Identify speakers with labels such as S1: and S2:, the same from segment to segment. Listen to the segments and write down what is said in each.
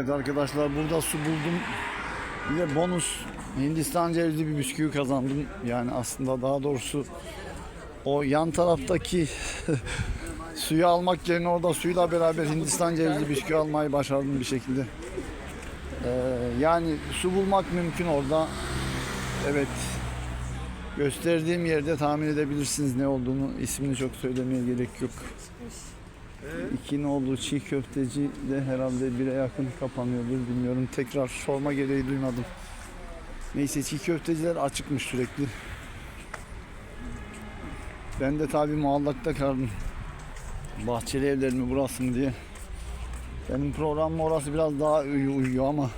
S1: Evet arkadaşlar burada su buldum. Bir de bonus Hindistan cevizli bir bisküvi kazandım. Yani aslında daha doğrusu o yan taraftaki suyu almak yerine orada suyla beraber Hindistan cevizli bisküvi almayı başardım bir şekilde. Ee, yani su bulmak mümkün orada. Evet. Gösterdiğim yerde tahmin edebilirsiniz ne olduğunu. İsmini çok söylemeye gerek yok. İki nolu çiğ köfteci de herhalde bire yakın kapanıyordur bilmiyorum. Tekrar sorma gereği duymadım. Neyse çiğ köfteciler açıkmış sürekli. Ben de tabi muallakta kaldım. Bahçeli evler mi burası mı diye. Benim programım orası biraz daha uy- uyuyor ama.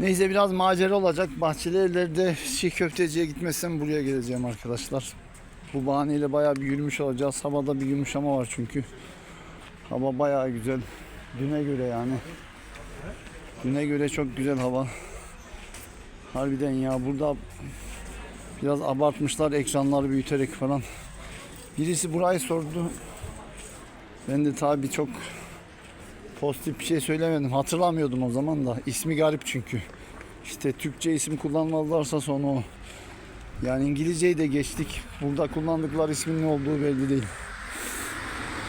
S1: Neyse biraz macera olacak. Bahçeli evlerde çiğ köfteciye gitmezsem buraya geleceğim arkadaşlar. Bu bahaneyle bayağı bir yürümüş olacağız. Havada bir yumuşama var çünkü. Hava bayağı güzel. Düne göre yani. Düne göre çok güzel hava. Harbiden ya burada biraz abartmışlar ekranları büyüterek falan. Birisi burayı sordu. Ben de tabi çok pozitif bir şey söylemedim. Hatırlamıyordum o zaman da. İsmi garip çünkü. İşte Türkçe isim kullanmazlarsa sonu o. Yani İngilizceyi de geçtik. Burada kullandıkları ismin ne olduğu belli değil.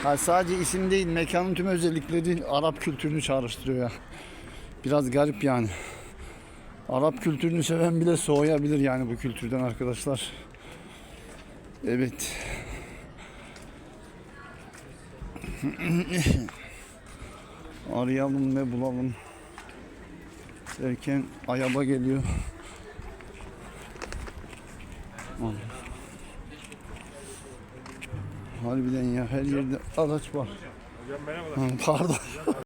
S1: Ha, sadece isim değil, mekanın tüm özellikleri Arap kültürünü çağrıştırıyor ya. Biraz garip yani. Arap kültürünü seven bile soğuyabilir yani bu kültürden arkadaşlar. Evet. Arayalım ve bulalım. Derken ayaba geliyor. Allah. Harbiden ya her yerde araç var.
S2: Hocam merhabalar.
S1: Ha, Pardon.